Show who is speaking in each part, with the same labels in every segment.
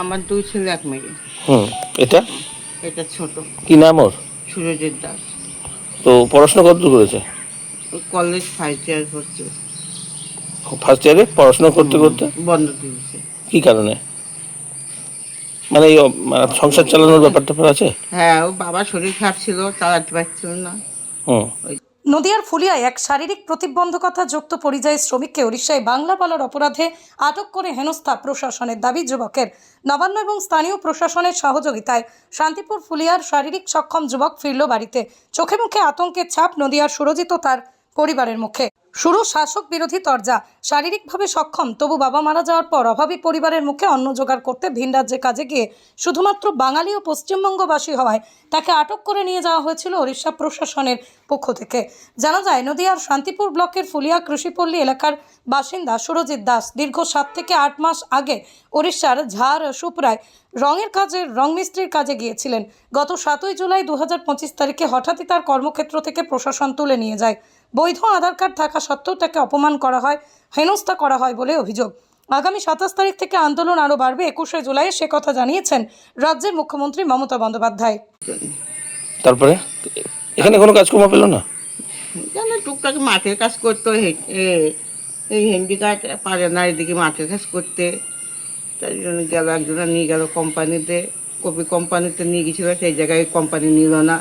Speaker 1: আমার দুই ছেলে এক মেয়ে।
Speaker 2: হুম এটা?
Speaker 1: এটা ছোট।
Speaker 2: কি নাম ওর?
Speaker 1: সুরজিৎ দাস।
Speaker 2: তো পড়াশোনা কতদূর করেছে?
Speaker 1: কলেজ ফার্স্ট ইয়ার করছে।
Speaker 2: ফার্স্ট ইয়ারে পড়াশোনা করতে করতে?
Speaker 1: বন্ধ দিয়েছে।
Speaker 2: কি কারণে? মানে এই মানে সংসার চালানোর ব্যাপারটা আছে?
Speaker 1: হ্যাঁ ও বাবা শরীর খারাপ ছিল চালাতে পারছিল না।
Speaker 2: হুম।
Speaker 3: নদিয়ার ফুলিয়ায় এক শারীরিক প্রতিবন্ধকতা যুক্ত পরিযায়ী শ্রমিককে উড়িষ্যায় বাংলা বলার অপরাধে আটক করে হেনস্থা প্রশাসনের দাবি যুবকের। নবান্ন এবং স্থানীয় প্রশাসনের সহযোগিতায় শান্তিপুর ফুলিয়ার শারীরিক সক্ষম যুবক ফিরল বাড়িতে। চোখে মুখে আতঙ্কের ছাপ নদিয়ার সুরজিত তার পরিবারের মুখে। শুরু শাসক বিরোধী তরজা। শারীরিকভাবে সক্ষম, তবু বাবা মারা যাওয়ার পর অভাবী পরিবারের মুখে অন্ন জোগাড় করতে ভিন রাজ্যে কাজে গিয়ে শুধুমাত্র বাঙালি ও পশ্চিমবঙ্গবাসী হওয়ায় তাকে আটক করে নিয়ে যাওয়া হয়েছিল ওড়িশা প্রশাসনের পক্ষ থেকে। জানা যায়, নদিয়ার শান্তিপুর ব্লকের ফুলিয়া কৃষিপল্লী এলাকার বাসিন্দা সুরজিৎ দাস দীর্ঘ সাত থেকে আট মাস আগে ওড়িশার ঝাড় সুপ্রায় রঙের কাজে, রং মিস্ত্রির কাজে গিয়েছিলেন। গত সাতই জুলাই দু হাজার পঁচিশ তারিখে হঠাৎই তার কর্মক্ষেত্র থেকে প্রশাসন তুলে নিয়ে যায়। বৈধ আধার কার্ড থাকা সত্ত্বেও তাকে অপমান করা হয় হেনস্থা করা হয় বলে অভিযোগ। আগামী সাতাশ তারিখ থেকে আন্দোলন আরও বাড়বে একুশে জুলাই সে কথা জানিয়েছেন রাজ্যের মুখ্যমন্ত্রী মমতা বন্দ্যোপাধ্যায়।
Speaker 2: তারপরে? এখানে কোনো কাজকর্ম পেল না?
Speaker 1: জানে টুকটাক মাঠের কাজ করতো এই হ্যান্ডিকার্ড পারে না এদিকে মাঠের কাজ করতে। তাই জন্য গেল একজনা নিয়ে গেল কোম্পানিতে কপি কোম্পানিতে নিয়ে গেছিল সেই জায়গায় কোম্পানি নিল না।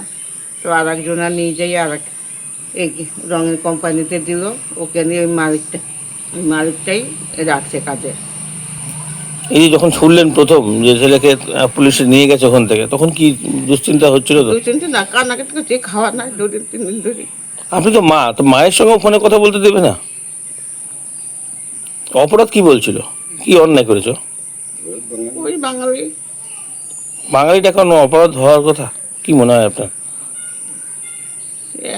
Speaker 1: তো আর একজনা নিয়ে যাই আর এক এই রঙের কোম্পানিতে দিল। ওকে নিয়ে ওই মালিকটা ওই মালিকটাই রাখছে কাজে।
Speaker 2: এই যখন শুনলেন প্রথম যে ছেলেকে পুলিশে নিয়ে গেছে ওখান থেকে তখন কি দুশ্চিন্তা হচ্ছিল তো?
Speaker 1: দুই তিনটে না কান্নাকে থেকে যে খাওয়া না দুদিন তিন দিন ধরে।
Speaker 2: আপনি তো মা তো মায়ের সঙ্গে ফোনে কথা বলতে দেবে না? অপরাধ কি বলছিল? কি অন্যায় করেছ?
Speaker 1: ওই বাঙালি।
Speaker 2: বাঙালিটা কোনো অপরাধ হওয়ার কথা কি মনে হয় আপনার?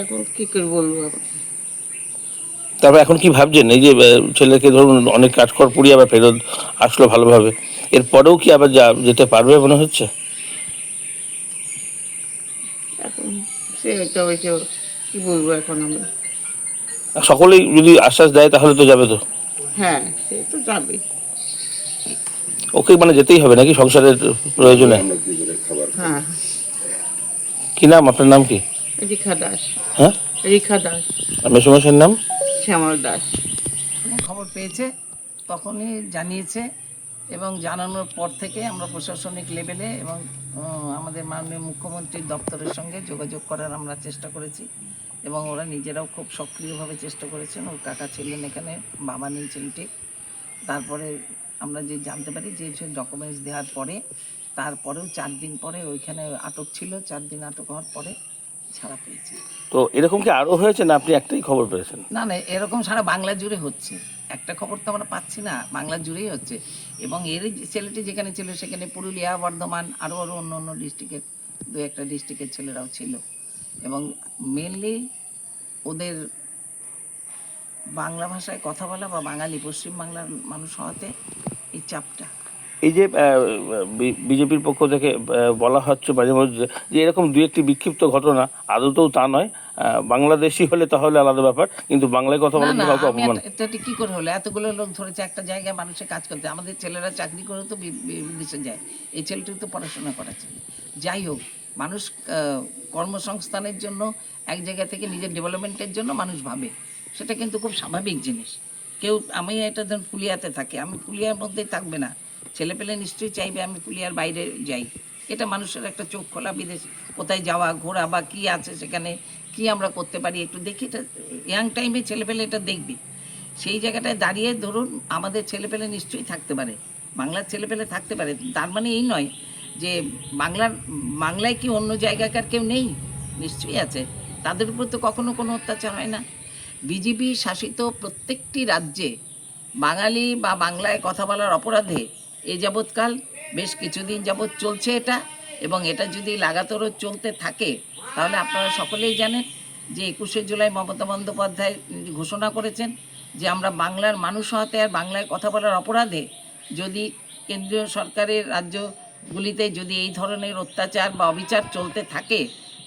Speaker 1: এখন কি করে বলব
Speaker 2: তারপর এখন কি ভাবছেন? এই যে ছেলেকে ধরুন অনেক কাজ কর পুড়িয়ে আবার ফেরত আসলো ভালোভাবে। এরপরেও কি আবার যা যেতে পারবে মনে হচ্ছে?
Speaker 1: কি বলব এখন আমি
Speaker 2: সকলেই যদি আশ্বাস দেয় তাহলে তো যাবে তো?
Speaker 1: হ্যাঁ সে তো যাবে।
Speaker 2: ওকে মানে যেতেই হবে নাকি সংসারের প্রয়োজনে?
Speaker 1: হ্যাঁ।
Speaker 2: কি নাম? আপনার নাম কি?
Speaker 1: রেখা দাস।
Speaker 2: হ্যাঁ?
Speaker 1: রেখা দাস।
Speaker 2: আর মেসোমশাইয়ের নাম?
Speaker 1: শ্যামল দাস।
Speaker 4: খবর পেয়েছে তখনই জানিয়েছে এবং জানানোর পর থেকে আমরা প্রশাসনিক লেভেলে এবং আমাদের মাননীয় মুখ্যমন্ত্রীর দপ্তরের সঙ্গে যোগাযোগ করার আমরা চেষ্টা করেছি এবং ওরা নিজেরাও খুব সক্রিয়ভাবে চেষ্টা করেছেন। ওর কাকা ছিলেন এখানে বাবা নেই ছেলেটি। তারপরে আমরা যে জানতে পারি যে সে ডকুমেন্টস দেওয়ার পরে তারপরেও চার দিন পরে ওইখানে আটক ছিল। চার দিন আটক হওয়ার পরে ছাড়া পেয়েছে।
Speaker 2: তো এরকম কি আরও হয়েছে না আপনি একটাই খবর পেয়েছেন?
Speaker 4: না না এরকম সারা বাংলা জুড়ে হচ্ছে। একটা খবর তো আমরা পাচ্ছি না বাংলা জুড়েই হচ্ছে। এবং এর ছেলেটি যেখানে ছিল সেখানে পুরুলিয়া বর্ধমান আরও আরও অন্য অন্য ডিস্ট্রিক্টের দু একটা ডিস্ট্রিক্টের ছেলেরাও ছিল। এবং মেনলি ওদের বাংলা ভাষায় কথা বলা বা বাঙালি পশ্চিম বাংলার মানুষ হওয়াতে এই চাপটা।
Speaker 2: এই যে বিজেপির পক্ষ থেকে বলা হচ্ছে মাঝে মাঝে যে এরকম দু একটি বিক্ষিপ্ত ঘটনা আদতেও তা নয় বাংলাদেশি হলে তাহলে আলাদা ব্যাপার কিন্তু বাংলায় কথা বলতে কাউকে অপমান।
Speaker 4: এটা- কি করে হলো? এতগুলো লোক ধরেছে একটা জায়গায় মানুষের কাজ করতে। আমাদের ছেলেরা চাকরি করে তো বিদেশে যায়। এই ছেলেটি তো পড়াশোনা করা ছেলে যাই হোক মানুষ কর্মসংস্থানের জন্য এক জায়গা থেকে নিজের ডেভেলপমেন্টের জন্য মানুষ ভাবে। সেটা কিন্তু খুব স্বাভাবিক জিনিস। কেউ আমি এটা ধরুন পুলিয়াতে থাকি। আমি পুলিয়ার মধ্যেই থাকবে না। ছেলে পেলে নিশ্চয়ই চাইবে আমি পুলিয়ার বাইরে যাই। এটা মানুষের একটা চোখ খোলা, বিদেশ কোথায় যাওয়া, ঘোরা বা কি আছে সেখানে, কি আমরা করতে পারি একটু দেখি। এটা ইয়াং টাইমে ছেলেপেলে এটা দেখবি। সেই জায়গাটায় দাঁড়িয়ে ধরুন, আমাদের ছেলেপেলে নিশ্চয়ই থাকতে পারে। বাংলার ছেলেপেলে থাকতে পারে। তার মানে এই নয় যে বাংলার, বাংলায় কি অন্য জায়গাকার কেউ নেই? নিশ্চয়ই আছে। তাদের উপর তো কখনো কোনো অত্যাচার হয় না। বিজেপি শাসিত প্রত্যেকটি রাজ্যে বাঙালি বা বাংলায় কথা বলার অপরাধে এ যাবৎকাল বেশ কিছুদিন যাবৎ চলছে এটা এবং এটা যদি লাগাতারও চলতে থাকে, তাহলে আপনারা সকলেই জানেন যে একুশে জুলাই মমতা বন্দ্যোপাধ্যায় ঘোষণা করেছেন যে আমরা বাংলার মানুষ হতে আর বাংলায় কথা বলার অপরাধে যদি কেন্দ্রীয় সরকারের রাজ্যগুলিতে যদি এই ধরনের অত্যাচার বা অবিচার চলতে থাকে,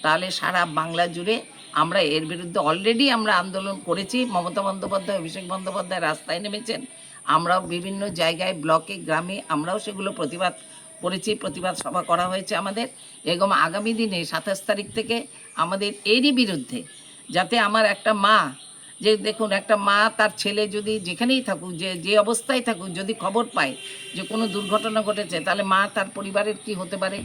Speaker 4: তাহলে সারা বাংলা জুড়ে আমরা এর বিরুদ্ধে অলরেডি আমরা আন্দোলন করেছি। মমতা বন্দ্যোপাধ্যায়, অভিষেক বন্দ্যোপাধ্যায় রাস্তায় নেমেছেন। আমরাও বিভিন্ন জায়গায়, ব্লকে, গ্রামে আমরাও সেগুলো প্রতিবাদ করেছি, প্রতিবাদ সভা করা হয়েছে আমাদের। এবং আগামী দিনে সাতাশ তারিখ থেকে আমাদের এরই বিরুদ্ধে যাতে আমার একটা মা, যে দেখুন একটা মা তার ছেলে যদি যেখানেই থাকুক, যে যে অবস্থায় থাকুক, যদি খবর পায় যে কোনো দুর্ঘটনা ঘটেছে, তাহলে মা তার পরিবারের কি হতে পারে?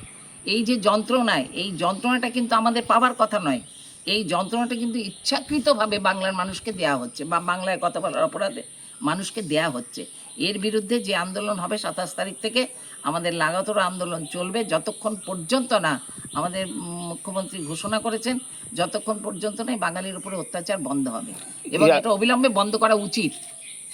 Speaker 4: এই যে যন্ত্রণায়, এই যন্ত্রণাটা কিন্তু আমাদের পাওয়ার কথা নয়। এই যন্ত্রণাটা কিন্তু ইচ্ছাকৃতভাবে বাংলার মানুষকে দেয়া হচ্ছে বা বাংলায় কথা বলার অপরাধে। মানুষকে দেয়া হচ্ছে। এর বিরুদ্ধে যে আন্দোলন হবে সাতাশ তারিখ থেকে আমাদের লাগাতার আন্দোলন চলবে। যতক্ষণ পর্যন্ত না আমাদের মুখ্যমন্ত্রী ঘোষণা করেছেন যতক্ষণ পর্যন্ত না বাঙালির উপরে অত্যাচার বন্ধ হবে। এবং এটা অবিলম্বে বন্ধ করা উচিত।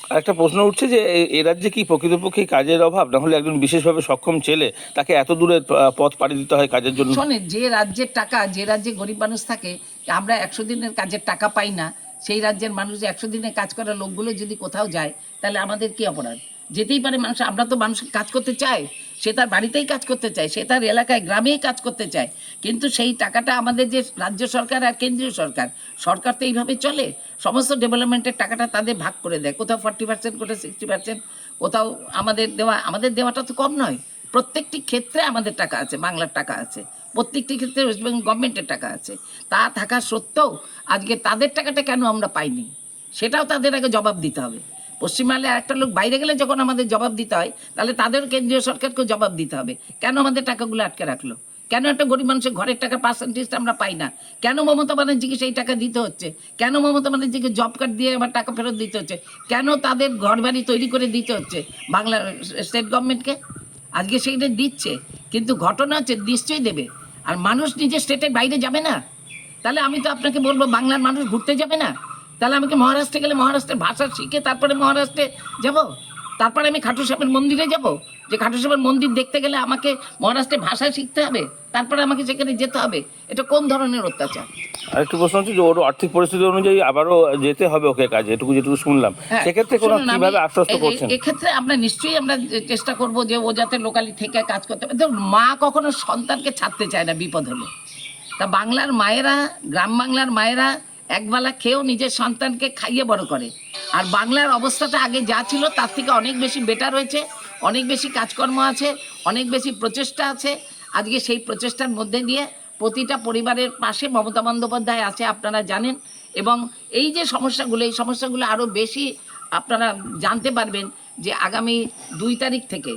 Speaker 2: একটা প্রশ্ন উঠছে যে এ- রাজ্যে কি প্রকৃতপক্ষে কাজের অভাব? না হলে একজন বিশেষভাবে সক্ষম ছেলে তাকে এত দূরে পথ পাড়ি দিতে হয় কাজের জন্য?
Speaker 4: শোনেন যে রাজ্যের টাকা যে রাজ্যে গরিব মানুষ থাকে আমরা একশো দিনের কাজের টাকা পাই না সেই রাজ্যের মানুষ একশো দিনে কাজ করা লোকগুলো যদি কোথাও যায়, তাহলে আমাদের কি অপরাধ? যেতেই পারে মানুষ, আমরা তো মানুষ কাজ করতে চাই, সে তার বাড়িতেই কাজ করতে চায়, সে তার এলাকায় গ্রামেই কাজ করতে চায়, কিন্তু সেই টাকাটা আমাদের যে রাজ্য সরকার আর কেন্দ্রীয় সরকার সরকার তো এইভাবে চলে, সমস্ত ডেভেলপমেন্টের টাকাটা তাদের ভাগ করে দেয়, কোথাও ফর্টি পার্সেন্ট কোথাও সিক্সটি পার্সেন্ট কোথাও আমাদের দেওয়া, আমাদের দেওয়াটা তো কম নয়, প্রত্যেকটি ক্ষেত্রে আমাদের টাকা আছে, বাংলার টাকা আছে। প্রত্যেকটি ক্ষেত্রে ওয়েস্ট বেঙ্গল গভর্নমেন্টের টাকা আছে। তা থাকা সত্ত্বেও আজকে তাদের টাকাটা কেন আমরা পাইনি? সেটাও তাদের আগে জবাব দিতে হবে। পশ্চিমবাংলায় একটা লোক বাইরে গেলে যখন আমাদের জবাব দিতে হয়, তাহলে তাদের কেন্দ্রীয় সরকারকেও জবাব দিতে হবে। কেন আমাদের টাকাগুলো আটকে রাখল? কেন একটা গরিব মানুষের ঘরের টাকা পার্সেন্টেজটা আমরা পাই না? কেন মমতা ব্যানার্জিকে সেই টাকা দিতে হচ্ছে? কেন মমতা ব্যানার্জিকে জব কার্ড দিয়ে আবার টাকা ফেরত দিতে হচ্ছে? কেন তাদের ঘর বাড়ি তৈরি করে দিতে হচ্ছে বাংলা স্টেট গভর্নমেন্টকে আজকে সেইটা দিচ্ছে, কিন্তু ঘটনা হচ্ছে নিশ্চয়ই দেবে। আর মানুষ নিজের স্টেটের বাইরে যাবে না। তাহলে আমি তো আপনাকে বলব, বাংলার মানুষ ঘুরতে যাবে না। তাহলে আমাকে মহারাষ্ট্রে গেলে মহারাষ্ট্রের ভাষা শিখে তারপরে মহারাষ্ট্রে যাব? তারপরে আমি খাটু সাহেবের মন্দিরে যাব। যে খাটু সাহেবের মন্দির দেখতে গেলে আমাকে মহারাষ্ট্রে ভাষা শিখতে হবে তারপরে আমাকে সেখানে যেতে হবে। এটা কোন ধরনের অত্যাচার?
Speaker 2: আরেকটু প্রশ্ন হচ্ছে যে ওর আর্থিক পরিস্থিতি অনুযায়ী আবারও যেতে হবে ওকে কাজে এটুকু যেটুকু শুনলাম।
Speaker 4: হ্যাঁ,
Speaker 2: সেক্ষেত্রে কোনো কীভাবে আশ্বস্ত করছেন?
Speaker 4: এক্ষেত্রে আমরা নিশ্চয়ই আমরা চেষ্টা করব যে ও যাতে লোকালি থেকে কাজ করতে পারে। মা কখনো সন্তানকে ছাড়তে চায় না বিপদ হলে। তা বাংলার মায়েরা গ্রাম বাংলার মায়েরা একবেলা খেয়েও নিজের সন্তানকে খাইয়ে বড় করে। আর বাংলার অবস্থাটা আগে যা ছিল তার থেকে অনেক বেশি বেটার হয়েছে অনেক বেশি কাজকর্ম আছে, অনেক বেশি প্রচেষ্টা আছে। আজকে সেই প্রচেষ্টার মধ্যে দিয়ে প্রতিটা পরিবারের পাশে মমতা বন্দ্যোপাধ্যায় আছে আপনারা জানেন এবং এই যে সমস্যাগুলো, এই সমস্যাগুলো আরও বেশি আপনারা জানতে পারবেন যে আগামী দুই তারিখ থেকে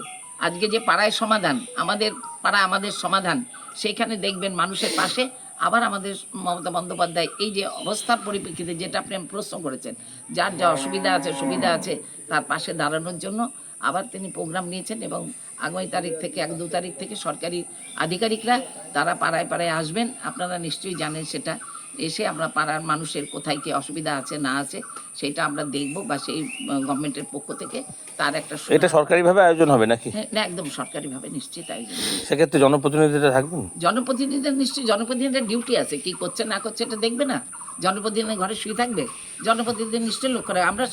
Speaker 4: আজকে যে পাড়ায় সমাধান, আমাদের পাড়া আমাদের সমাধান সেইখানে দেখবেন মানুষের পাশে আবার আমাদের মমতা বন্দ্যোপাধ্যায় এই যে অবস্থার পরিপ্রেক্ষিতে যেটা আপনি প্রশ্ন করেছেন, যার যা অসুবিধা আছে, সুবিধা আছে, তার পাশে দাঁড়ানোর জন্য আবার তিনি প্রোগ্রাম নিয়েছেন এবং আগামী তারিখ থেকে, এক দু তারিখ থেকে সরকারি আধিকারিকরা তারা পাড়ায় পাড়ায় আসবেন। আপনারা নিশ্চয়ই জানেন সেটা। এসে আমরা পাড়ার মানুষের কোথায় কি অসুবিধা আছে না আছে সেটা আমরা দেখব বা সেই গভর্নমেন্টের পক্ষ থেকে তার একটা
Speaker 2: এটা সরকারিভাবে আয়োজন হবে নাকি?
Speaker 4: হ্যাঁ, না একদম সরকারিভাবে নিশ্চিত আয়োজন
Speaker 2: সেক্ষেত্রে জনপ্রতিনিধিরা থাকবেন?
Speaker 4: জনপ্রতিনিধিদের নিশ্চয়ই জনপ্রতিনিধিদের ডিউটি আছে কি করছে না করছে এটা দেখবে না? জনপ্রতিনিধি ঘরে শুয়ে থাকবে? জনপ্রতিনিধি নিশ্চয়ই লক্ষ্য রাখবে। আমরা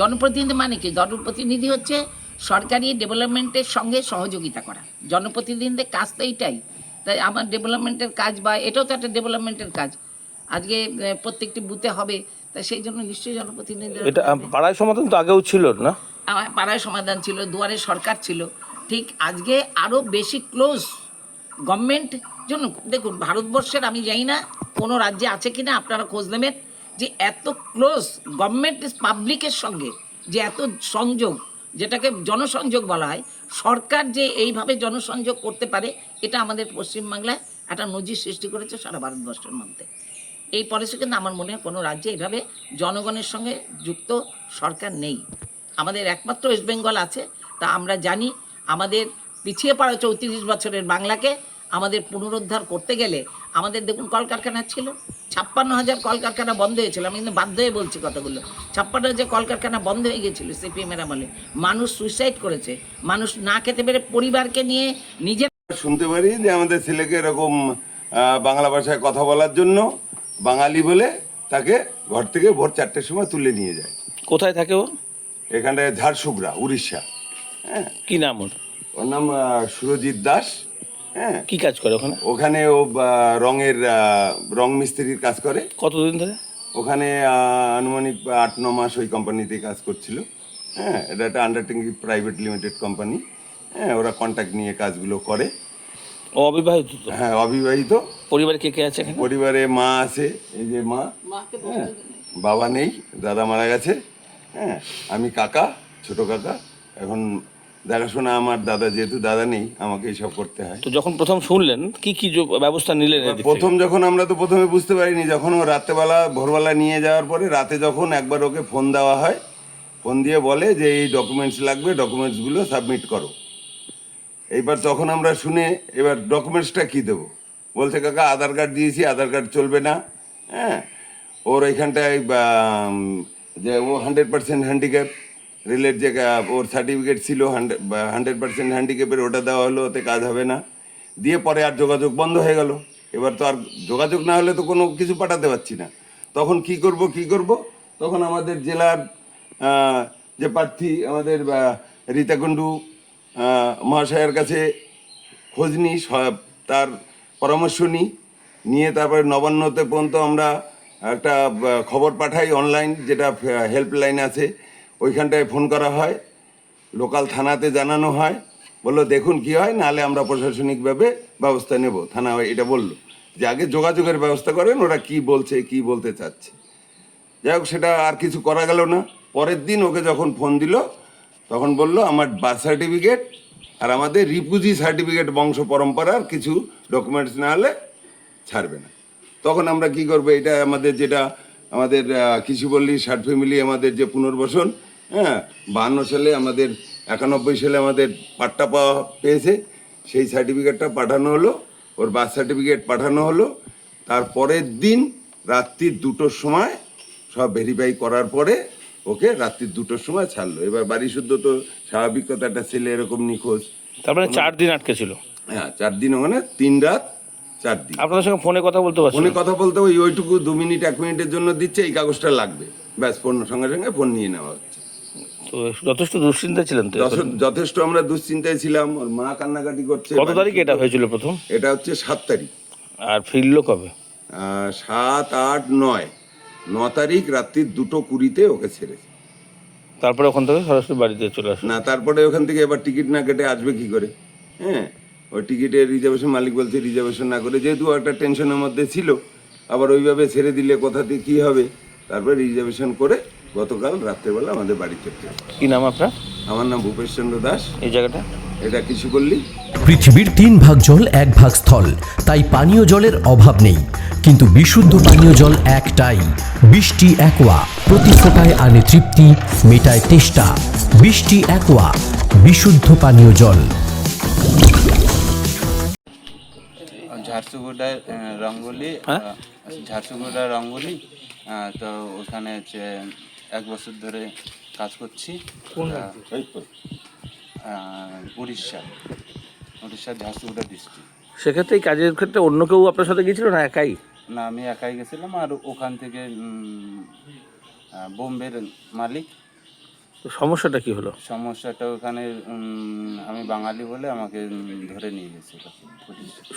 Speaker 4: জনপ্রতিনিধি মানে কি? জনপ্রতিনিধি হচ্ছে সরকারি ডেভেলপমেন্টের সঙ্গে সহযোগিতা করা। জনপ্রতিনিধিদের কাজ তো এইটাই। তাই আমার ডেভেলপমেন্টের কাজ বা এটাও তো একটা ডেভেলপমেন্টের কাজ। আজকে প্রত্যেকটি বুথে হবে তা সেই জন্য নিশ্চয়ই জনপ্রতিনিধি
Speaker 2: এটা পাড়ায় সমাধান তো আগেও ছিল না?
Speaker 4: পাড়ায় সমাধান ছিল দুয়ারে সরকার ছিল। ঠিক আজকে আরও বেশি ক্লোজ গভর্নমেন্ট জন্য দেখুন ভারতবর্ষের আমি জানি না কোনো রাজ্যে আছে কি না আপনারা খোঁজ নেবেন যে এত ক্লোজ গভর্নমেন্ট পাবলিকের সঙ্গে যে এত সংযোগ যেটাকে জনসংযোগ বলা হয় সরকার যে এইভাবে জনসংযোগ করতে পারে এটা আমাদের পশ্চিমবাংলায় একটা নজির সৃষ্টি করেছে সারা ভারতবর্ষের মধ্যে। এই পলিসি কিন্তু আমার মনে হয় কোনো রাজ্যে এইভাবে জনগণের সঙ্গে যুক্ত সরকার নেই। আমাদের একমাত্র ওয়েস্ট বেঙ্গল আছে, তা আমরা জানি আমাদের পিছিয়ে পড়া চৌত্রিশ বছরের বাংলাকে আমাদের পুনরুদ্ধার করতে গেলে আমাদের দেখুন কলকারখানা ছিল, ছাপ্পান্ন হাজার কলকারখানা বন্ধ হয়েছিল, আমি কিন্তু বাধ্য হয়ে বলছি কথাগুলো। ছাপ্পান্ন হাজার কলকারখানা বন্ধ হয়ে গেছিল সিপিএমের আমলে। মানুষ সুইসাইড করেছে, মানুষ না খেতে পেরে পরিবারকে নিয়ে নিজের
Speaker 5: শুনতে পারি যে আমাদের ছেলেকে এরকম বাংলা ভাষায় কথা বলার জন্য বাঙালি বলে তাকে ঘর থেকে ভোর চারটের সময় তুলে নিয়ে যায়।
Speaker 2: কোথায় থাকে ও?
Speaker 5: এখানে ঝাড়সুগড়া উড়িষ্যা। হ্যাঁ।
Speaker 2: কি নাম ওর?
Speaker 5: ওর নাম আহ, সুরজিৎ দাস। হ্যাঁ।
Speaker 2: কি কাজ করে ওখানে?
Speaker 5: ওখানে ও রঙের আহ, রং মিস্ত্রির কাজ করে।
Speaker 2: কতদিন ধরে?
Speaker 5: ওখানে আহ, আনুমানিক আট ন মাস ওই কোম্পানিতে কাজ করছিল। হ্যাঁ এটা একটা আন্ডারটেকিং প্রাইভেট লিমিটেড কোম্পানি হ্যাঁ ওরা কন্ট্যাক্ট নিয়ে কাজগুলো করে।
Speaker 2: অবিবাহিত তো?
Speaker 5: হ্যাঁ অবিবাহিত।
Speaker 2: পরিবারে কে কে আছে এখানে?
Speaker 5: পরিবারে মা আছে এই যে মা। হ্যাঁ বাবা নেই দাদা মারা গেছে। হ্যাঁ আমি কাকা ছোট কাকা। এখন দেখাশোনা আমার দাদা যেহেতু দাদা নেই আমাকে এইসব করতে হয়।
Speaker 2: তো যখন প্রথম শুনলেন কি কি যো- ব্যবস্থা নিলেন এদিক থেকে?
Speaker 5: প্রথম যখন আমরা তো প্রথমে বুঝতে পারিনি যখন ও রাত্রেবেলা ভোরবেলা নিয়ে যাওয়ার পরে রাতে যখন একবার ওকে ফোন দেওয়া হয় ফোন দিয়ে বলে যে এই ডকুমেন্টস লাগবে ডকুমেন্টসগুলো সাবমিট করো। এইবার তখন আমরা শুনে এবার ডকুমেন্টসটা কি দেবো? বলছে কাকা আধার কার্ড দিয়েছি আধার কার্ড চলবে না। হ্যাঁ? ওর এইখানটায় বা, যে ও হান্ড্রেড পার্সেন্ট হ্যান্ডিক্যাপ রেলের যে ওর সার্টিফিকেট ছিল হান্ড্রেড হান্ড্রেড পার্সেন্ট হ্যান্ডিক্যাপের ওটা দেওয়া হলো ওতে কাজ হবে না। দিয়ে পরে আর যোগাযোগ বন্ধ হয়ে গেল। এবার তো আর যোগাযোগ না হলে তো কোনো কিছু পাঠাতে পারছি না। তখন কি করব কি করব? তখন আমাদের জেলার যে প্রার্থী আমাদের আহ, রীতা কুণ্ডু আহ, মহাশয়ের কাছে খোঁজ নিই তার পরামর্শ নিই নিয়ে তারপরে নবান্নতে পর্যন্ত আমরা একটা খবর পাঠাই অনলাইন যেটা হেল্পলাইন আছে। ওইখানটায় ফোন করা হয়। লোকাল থানাতে জানানো হয়। বলল, দেখুন কি হয়, নাহলে আমরা প্রশাসনিকভাবে ব্যবস্থা নেব। থানা এটা বলল। যে আগে যোগাযোগের ব্যবস্থা করেন, ওরা কি বলছে, কি বলতে চাচ্ছে। যাই হোক, সেটা আর কিছু করা গেল না। পরের দিন ওকে যখন ফোন দিল তখন বলল আমার বার্থ সার্টিফিকেট আর আমাদের রিপুজি সার্টিফিকেট বংশ পরম্পরার কিছু ডকুমেন্টস না হলে ছাড়বে না। তখন আমরা কি করব এটা আমাদের যেটা আমাদের আহ, কৃষিপল্লী ষাট ফ্যামিলি আমাদের যে পুনর্বাসন হ্যাঁ বাহান্ন সালে আমাদের একানব্বই সালে আমাদের পাট্টা পাওয়া পেয়েছে। সেই সার্টিফিকেটটা পাঠানো হলো ওর বার্থ সার্টিফিকেট পাঠানো হলো। তারপরের দিন রাত্রির দুটোর সময় সব ভেরিফাই করার পরে ওকে রাত্রির দুটোর সময় ছাড়লো। এবার বাড়ি শুদ্ধ তো স্বাভাবিক কথা একটা ছেলে এরকম নিখোঁজ।
Speaker 2: তারপরে চার দিন আটকে ছিল?
Speaker 5: হ্যাঁ চার দিন ওখানে তিন রাত চার দিন।
Speaker 2: আপনাদের সঙ্গে ফোনে কথা বলতে পারছেন
Speaker 5: ফোনে কথা বলতে ওই ওইটুকু দু মিনিট এক মিনিটের জন্য দিচ্ছে এই কাগজটা লাগবে। ব্যাস ফোন সঙ্গে সঙ্গে ফোন নিয়ে নেওয়া হচ্ছে।
Speaker 2: তো যথেষ্ট দুশ্চিন্তা ছিলেন তো
Speaker 5: যথেষ্ট আমরা দুশ্চিন্তায় ছিলাম। ওর মা কান্নাকাটি করছে
Speaker 2: কত তারিখে এটা হয়েছিল প্রথম?
Speaker 5: এটা হচ্ছে সাত তারিখ।
Speaker 2: আর ফিরলো কবে?
Speaker 5: সাত আট নয়। ন তারিখ রাত্রির দুটো কুড়িতে ওকে ছেড়েছে
Speaker 2: তারপরে ওখান থেকে সরাসরি বাড়িতে চলে আসলো
Speaker 5: না তারপরে ওখান থেকে এবার টিকিট না কেটে আসবে কি করে? হ্যাঁ ওই টিকিটের রিজার্ভেশন মালিক বলছে রিজার্ভেশন না করে যেহেতু একটা টেনশনের মধ্যে ছিল আবার ওইভাবে ছেড়ে দিলে কোথাতে কি হবে? তারপরে রিজার্ভেশন করে গতকাল রাত্রেবেলা আমাদের বাড়ি ফিরতে
Speaker 2: কি নাম আপনার?
Speaker 5: আমার নাম ভূপেশ চন্দ্র দাস।
Speaker 2: এই জায়গাটা?
Speaker 5: এটা কিছু করলি?
Speaker 6: পৃথিবীর তিন ভাগ জল এক ভাগ স্থল। তাই পানীয় জলের অভাব নেই। কিন্তু বিশুদ্ধ পানীয় জল একটাই। বৃষ্টি একোয়া। প্রতি ফোটায় আনে তৃপ্তি মেটায় তেষ্টা। বৃষ্টি একোয়া। বিশুদ্ধ পানীয় জল।
Speaker 7: ঝারসুগুড়ার আহ, রঙ্গলি
Speaker 2: হ্যাঁ?
Speaker 7: ঝারসুগুড়া রঙ্গলি তো ওখানে হচ্ছে এক বছর ধরে কাজ করছি। উড়িষ্যা। উড়িষ্যার ঝারসুগুড়া ডিস্ট্রিক্ট
Speaker 2: সেক্ষেত্রে এই কাজের ক্ষেত্রে অন্য কেউ আপনার সাথে গিয়েছিল না একাই?
Speaker 7: না আমি একাই গেছিলাম আর ওখান থেকে বোম্বের মালিক।
Speaker 2: তো সমস্যাটা কি হলো?
Speaker 7: সমস্যাটা ওখানে আমি বাঙালি বলে আমাকে ধরে নিয়ে গেছিল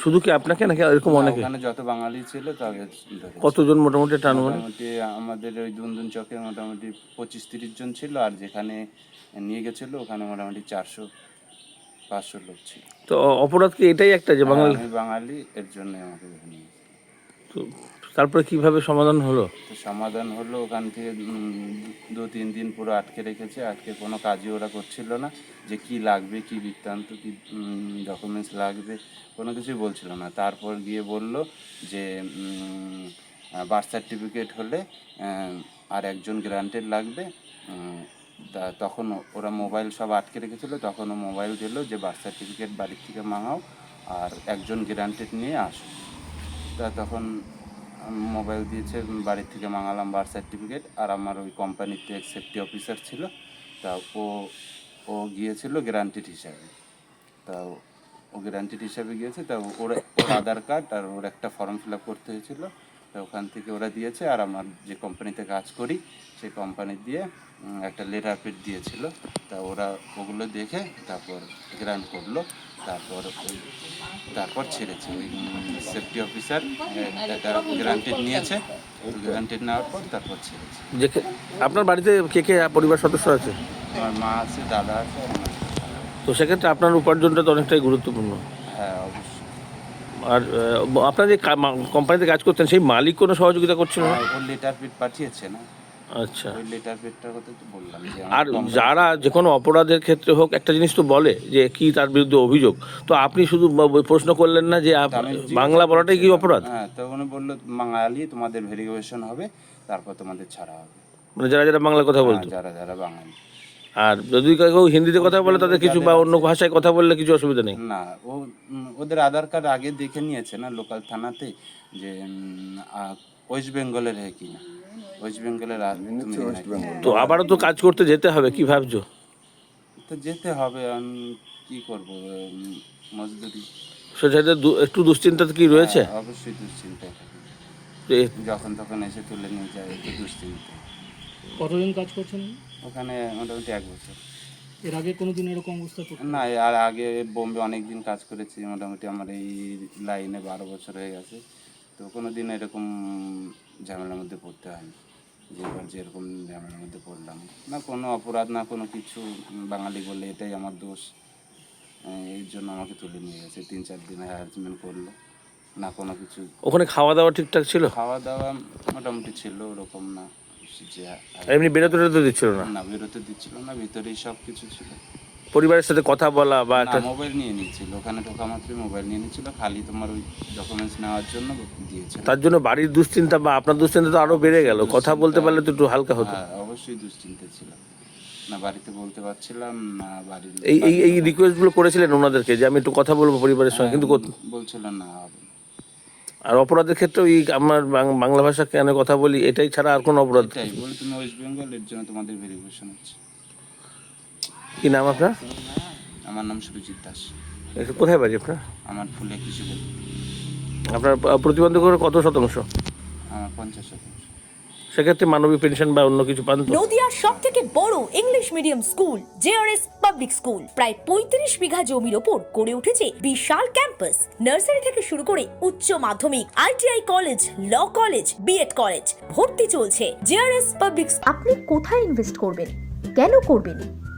Speaker 2: শুধু কি আপনাকে নাকি এরকম অনেকে?
Speaker 7: ওখানে যত বাঙালি ছিল তাকে
Speaker 2: কতজন মোটামুটি টান
Speaker 7: মোটামুটি আমাদের ওই দুন দুন চকে মোটামুটি পঁচিশ তিরিশ জন ছিল আর যেখানে নিয়ে গেছিল ওখানে মোটামুটি চারশো পাঁচশো লোক ছিল।
Speaker 2: তো অপরাধ কি এটাই একটা যে বাঙালি
Speaker 7: আমি বাঙালি এর জন্য আমাকে নিয়ে গেছে।
Speaker 2: তো তারপরে কীভাবে সমাধান হলো?
Speaker 7: তো সমাধান হলো ওখান থেকে উম, দু তিন দিন পুরো আটকে রেখেছে। আটকে কোনো কাজই ওরা করছিল না যে কি লাগবে কি বৃত্তান্ত কি ডকুমেন্টস লাগবে কোনো কিছুই বলছিল না। তারপর গিয়ে বলল যে বার্থ সার্টিফিকেট হলে আহ, আর একজন গ্রান্টেড লাগবে উম, তা তখন ওরা মোবাইল সব আটকে রেখেছিল তখন ও মোবাইল দিল যে বার্থ সার্টিফিকেট বাড়ির থেকে মাঙাও আর একজন গ্যারান্টেড নিয়ে আসো। তা তখন মোবাইল দিয়েছে, বাড়ির থেকে মাঙালাম বার্থ সার্টিফিকেট আর আমার ওই কোম্পানিতে এক সেফটি অফিসার ছিল, তা ও ও গিয়েছিল গ্যারান্টেড হিসাবে। তা ও গ্যারান্টেড হিসাবে গিয়েছে, তা ওর ওর আধার কার্ড আর ওর একটা ফর্ম ফিল আপ করতে হয়েছিল। তা ওখান থেকে ওরা দিয়েছে আর আমার যে কোম্পানিতে কাজ করি, সেই কোম্পানি দিয়ে একটা লেটার পেড দিয়েছিল। তা ওরা ওগুলো দেখে তারপর গ্রান্ট করল। তারপর ওই- তারপর ছেড়েছে ওই সেফটি অফিসার একটা গ্রান্টেড নিয়েছে। গ্রান্টেড নেওয়ার পর তারপর ছেড়েছে।
Speaker 2: আপনার বাড়িতে কে কে পরিবার সদস্য আছে?
Speaker 7: আমার মা আছে দাদা আছে
Speaker 2: তো সেক্ষেত্রে আপনার উপার্জনটা তো অনেকটাই গুরুত্বপূর্ণ।
Speaker 7: হ্যাঁ অবশ্যই।
Speaker 2: আর আপনার যে কোম্পানিতে কাজ করতেন সেই মালিক কোনো সহযোগিতা করছিল না?
Speaker 7: লেটার পেড পাঠিয়েছে না।
Speaker 2: আচ্ছা।
Speaker 7: লেটার পেডটার কথা তো বললাম
Speaker 2: আর যারা যে কোনো অপরাধের ক্ষেত্রে হোক একটা জিনিস তো বলে যে কি তার বিরুদ্ধে অভিযোগ। তো আপনি শুধু প্রশ্ন করলেন না যে বাংলা বলাটাই কি অপরাধ?
Speaker 7: হ্যাঁ তো উনি বলল বাঙালি তোমাদের ভেরিফিকেশন হবে তারপর তোমাদের ছাড়া হবে।
Speaker 2: মানে যারা যারা বাংলা কথা
Speaker 7: হ্যাঁ,
Speaker 2: বলতো।
Speaker 7: যারা যারা বাঙালি।
Speaker 2: আর যদি কেউ হিন্দিতে কথা বলে তাদের কিছু বা অন্য ভাষায় কথা বললে কিছু অসুবিধা নেই।
Speaker 7: না ও ওদের আধার কার্ড আগে দেখে নিয়েছে না লোকাল থানাতে যে ওয়েস্ট বেঙ্গলের হ্যাঁ কি না ওয়েস্ট বেঙ্গলের আর তুমি হ্যাঁ।
Speaker 2: তো আবারও তো কাজ করতে যেতে হবে কি ভাবছ?
Speaker 7: তো যেতে হবে আমি কি করব মজদুরি।
Speaker 2: সেটাতে একটু দুশ্চিন্তা কি রয়েছে?
Speaker 7: হ্যাঁ, অবশ্যই দুশ্চিন্তা। যখন তখন এসে তুলে নিয়ে যায় একটু দুশ্চিন্তা।
Speaker 8: কতদিন কাজ করছেন?
Speaker 7: ওখানে মোটামুটি এক বছর।
Speaker 8: এর আগে কোনোদিন এরকম অবস্থা পড়ে
Speaker 7: না আর আগে বোম্বে অনেক দিন কাজ করেছি মোটামুটি আমার এই লাইনে বারো বছর হয়ে গেছে। তো কোনো দিন এরকম ঝামেলার মধ্যে পড়তে হয়নি যে এবার যেরকম ঝামেলার মধ্যে পড়লাম। না কোনো অপরাধ না কোনো কিছু বাঙালি বললে এটাই আমার দোষ। এর এই জন্য আমাকে তুলে নিয়ে গেছে তিন চার দিন হ্যারাসমেন্ট করল। না কোনো কিছু
Speaker 2: ওখানে খাওয়া দাওয়া ঠিকঠাক ছিল?
Speaker 7: খাওয়া দাওয়া মোটামুটি ছিল ওরকম না। যে
Speaker 2: এমনি বেরোতে দিচ্ছিল না?
Speaker 7: না বেরোতে দিচ্ছিল না ভিতরেই সব কিছু ছিল।
Speaker 2: পরিবারের সাথে কথা বলা বা একটা
Speaker 7: মোবাইল নিয়ে নিয়েছিল। ওখানে ঢোকা মাত্রই মোবাইল নিয়ে নিয়েছিল। খালি তোমার ওই ডকুমেন্টস নেওয়ার জন্য দিয়েছিল।
Speaker 2: তার জন্য বাড়ির দুশ্চিন্তা বা আপনার দুশ্চিন্তা তো আরও বেড়ে গেল। কথা বলতে পারলে তো একটু হালকা হতো।
Speaker 7: হ্যাঁ অবশ্যই দুশ্চিন্তা ছিল। না বাড়িতে বলতে পারছিলাম না বাড়ির
Speaker 2: এই এই এই রিকোয়েস্টগুলো করেছিলেন ওনাদেরকে যে আমি একটু কথা বলব পরিবারের সঙ্গে কিন্তু কত-
Speaker 7: বলছিল না।
Speaker 2: আর অপরাধের ক্ষেত্রে ওই আমার বাংলা ভাষা কেন কথা বলি এটাই ছাড়া আর কোনো অপরাধ
Speaker 7: তুমি ওয়েস্ট বেঙ্গল এর জন্য তোমাদের ভেরিফিকেশন হচ্ছে।
Speaker 2: কি নাম আপনার?
Speaker 7: আমার নাম সুরজিৎ দাস।
Speaker 2: এটা কোথায় বাড়ি আপনার?
Speaker 7: আমার ফুলে কিছু
Speaker 2: আপনার প- প্রতিবন্ধকের কত শতাংশ?
Speaker 7: আমার পঞ্চাশ শতাংশ।
Speaker 2: সেক্ষেত্রে মানবিক পেনশন বা অন্য কিছু পান
Speaker 9: নদিয়ার সব থেকে বড় English medium school JRS public school প্রায় পঁয়ত্রিশ বিঘা জমির ওপর গড়ে উঠেছে বিশাল ক্যাম্পাস। নার্সারি থেকে শুরু করে উচ্চ মাধ্যমিক ITI college law college B Ed college ভর্তি চলছে। জেআরএস পাবলিক
Speaker 10: আপনি কোথায় ইনভেস্ট করবেন? কেন করবেন?